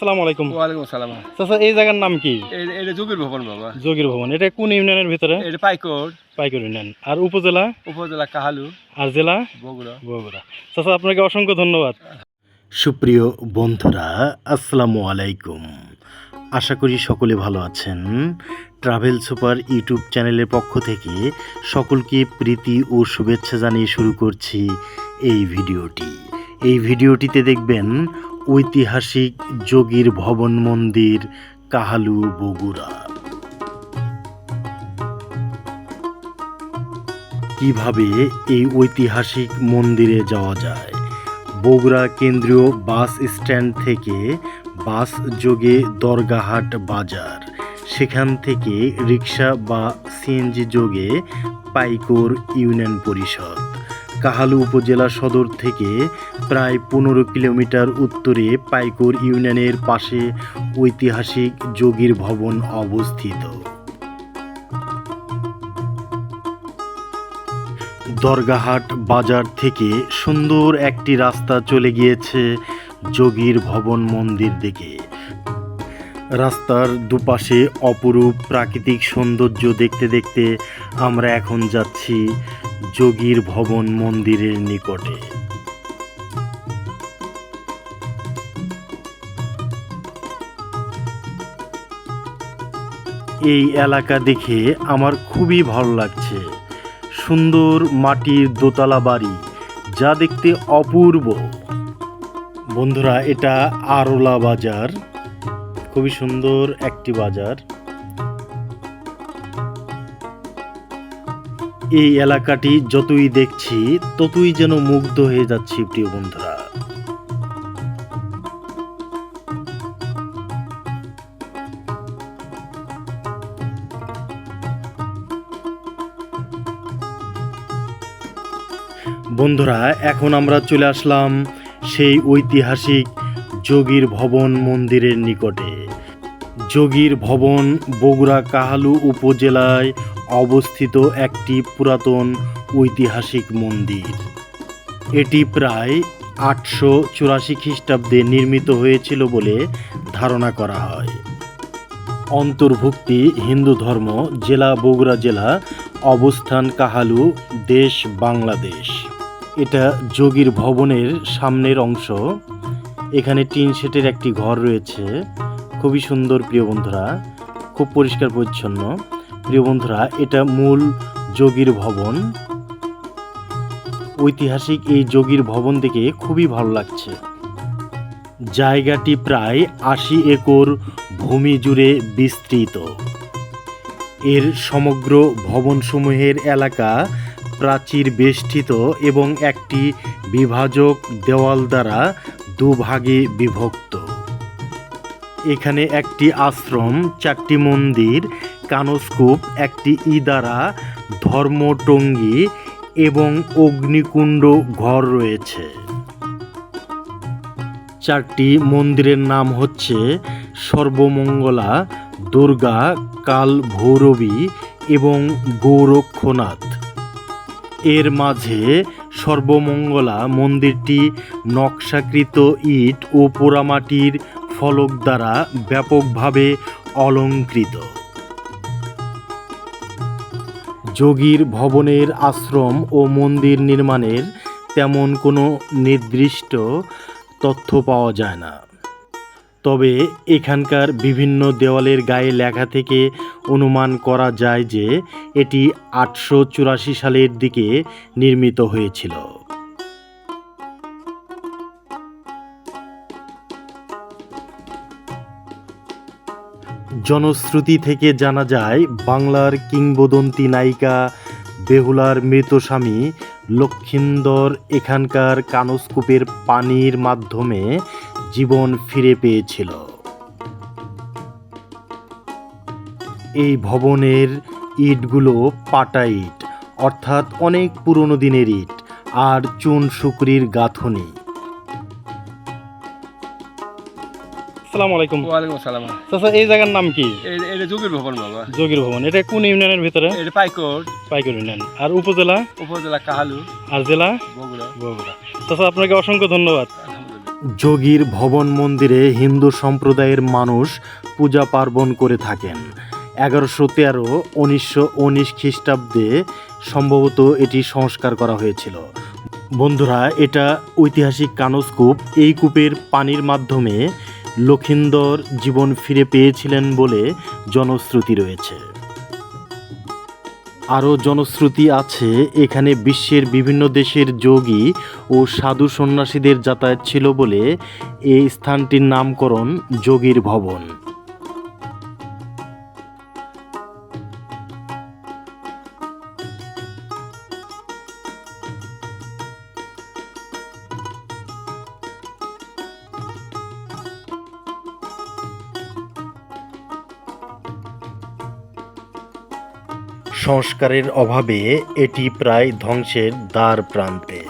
আসসালামু আলাইকুম। ওয়ালাইকুম আসসালাম। চাচা এই জায়গার নাম কি? এই- এটা যোগীর ভবন বাবা। যোগীর ভবন। এটা কোন ইউনিয়নের ভিতরে? এটা পাইকোট। পাইকারি ইউনিয়ন। আর উপজেলা? উপজেলা কাহালু। আর জেলা? বগুড়া। বগুড়া। চাচা আপনাকে অসংখ্য ধন্যবাদ। সুপ্রিয় বন্ধুরা আসসালামু আলাইকুম। আশা করি সকলে ভালো আছেন। ট্রাভেল সুপার ইউটিউব চ্যানেলের পক্ষ থেকে সকলকে প্রীতি ও শুভেচ্ছা জানিয়ে শুরু করছি এই ভিডিওটি। এই ভিডিওটিতে দেখবেন ঐতিহাসিক যোগীর ভবন মন্দির, কাহালু বগুড়া। কীভাবে এই ঐতিহাসিক মন্দিরে যাওয়া যায়? বগুড়া কেন্দ্রীয় বাস স্ট্যান্ড থেকে বাস যোগে দরগাহাট বাজার। সেখান থেকে রিক্সা বা সিএনজি যোগে পাইকোর ইউনিয়ন পরিষদ। কাহালু উপজেলা সদর থেকে প্রায় পনেরো কিলোমিটার উত্তরে পাইকোর ইউনিয়নের পাশে ঐতিহাসিক যোগীর ভবন অবস্থিত। দরগাহাট বাজার থেকে সুন্দর একটি রাস্তা চলে গিয়েছে যোগীর ভবন মন্দির দিকে। রাস্তার দুপাশে অপরূপ প্রাকৃতিক সৌন্দর্য দেখতে দেখতে আমরা এখন যাচ্ছি যোগীর ভবন মন্দিরের নিকটে। এই এলাকা দেখে আমার খুবই ভালো লাগছে। সুন্দর মাটির দোতলা বাড়ি, যা দেখতে অপূর্ব। বন্ধুরা, এটা আরোলা বাজার। খুবই সুন্দর একটি বাজার। এই এলাকাটি যতই দেখছি, ততই যেন মুগ্ধ হয়ে যাচ্ছি প্রিয় বন্ধুরা। বন্ধুরা, এখন আমরা চলে আসলাম সেই ঐতিহাসিক যোগীর ভবন মন্দিরের নিকটে। যোগীর ভবন বগুড়া কাহালু উপজেলায় অবস্থিত একটি পুরাতন ঐতিহাসিক মন্দির। এটি প্রায় আটশো চুরাশি খ্রিস্টাব্দে নির্মিত হয়েছিল বলে ধারণা করা হয়। অন্তর্ভুক্তি হিন্দু ধর্ম জেলা বগুড়া জেলা, অবস্থান কাহালু, দেশ বাংলাদেশ। এটা যোগীর ভবনের সামনের অংশ। এখানে টিন শেটের একটি ঘর রয়েছে। খুবই সুন্দর প্রিয় বন্ধুরা, খুব পরিষ্কার পরিচ্ছন্ন। প্রিয় বন্ধুরা, এটা মূল যোগীর ভবন। ঐতিহাসিক এই যোগীর ভবন দেখে খুবই ভালো লাগছে। জায়গাটি প্রায় আশি একর ভূমি জুড়ে বিস্তৃত। এর সমগ্র ভবনসমূহের এলাকা প্রাচীর বেষ্টিত এবং একটি বিভাজক দেওয়াল দ্বারা দুভাগে বিভক্ত। এখানে একটি আশ্রম, চারটি মন্দির, কানস্কূপ, একটি ইদারা, ধর্মটঙ্গী এবং অগ্নিকুণ্ড ঘর রয়েছে। চারটি মন্দিরের নাম হচ্ছে সর্বমঙ্গলা, দুর্গা কাল ভৈরবী এবং গৌরক্ষনাথ। এর মাঝে সর্বমঙ্গলা মন্দিরটি নকশাকৃত ইট ও পোড়ামাটির ফলক দ্বারা ব্যাপকভাবে অলঙ্কৃত। যোগীর ভবনের আশ্রম ও মন্দির নির্মাণের তেমন কোনো নির্দিষ্ট তথ্য পাওয়া যায় না। তবে এখানকার বিভিন্ন দেওয়ালের গায়ে লেখা থেকে অনুমান করা যায় যে এটি আটশো চুরাশি সালের দিকে নির্মিত হয়েছিল। জনশ্রুতি থেকে জানা যায়, বাংলার কিংবদন্তি নায়িকা বেহুলার মৃত স্বামী লক্ষিন্দর এখানকার কানস্কূপের পানির মাধ্যমে জীবন ফিরে পেয়েছিল। এই ভবনের ইটগুলো পাটা ইট, অর্থাৎ অনেক পুরনো দিনের ইট, আর চুন শুকরির গাঁথনি। আসসালামু আলাইকুম। ওয়ালাইকুম আসসালাম। চাচা এই জায়গার নাম কি? এই- এটা যোগীর ভবন বাবা। যোগীর ভবন। এটা কোন ইউনিয়নের ভিতরে? এটা পাইকারি ইউনিয়ন। আর উপজেলা? উপজেলা কাহালু। আর জেলা? বগুড়া। বগুড়া। চাচা আপনাকে অসংখ্য ধন্যবাদ। যোগীর ভবন মন্দিরে হিন্দু সম্প্রদায়ের মানুষ পূজা পার্বণ করে থাকেন। এগারোশো তেরো উনিশশো উনিশ খ্রিস্টাব্দে সম্ভবত এটি সংস্কার করা হয়েছিল। বন্ধুরা এটা ঐতিহাসিক কানস কূপ এই কূপের পানির মাধ্যমে লক্ষিন্দর জীবন ফিরে পেয়েছিলেন বলে জনশ্রুতি রয়েছে। আরও জনশ্রুতি আছে, এখানে বিশ্বের বিভিন্ন দেশের যোগী ও সাধু সন্ন্যাসীদের যাতায়াত ছিল বলে এই স্থানটির নামকরণ যোগীর ভবন। সংস্কারের অভাবে এটি প্রায় ধ্বংসের দ্বার প্রান্তে।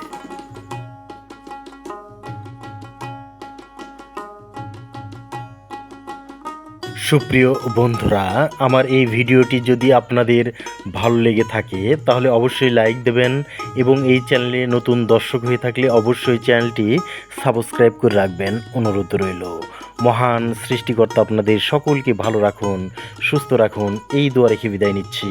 সুপ্রিয় বন্ধুরা, আমার এই ভিডিওটি যদি আপনাদের ভালো লেগে থাকে, তাহলে অবশ্যই লাইক দেবেন এবং এই চ্যানেলে নতুন দর্শক হয়ে থাকলে অবশ্যই চ্যানেলটি সাবস্ক্রাইব করে রাখবেন। অনুরোধ রইল। মহান সৃষ্টিকর্তা আপনাদের সকলকে ভালো রাখুন, সুস্থ রাখুন। এই দোয়া রেখে বিদায় নিচ্ছি।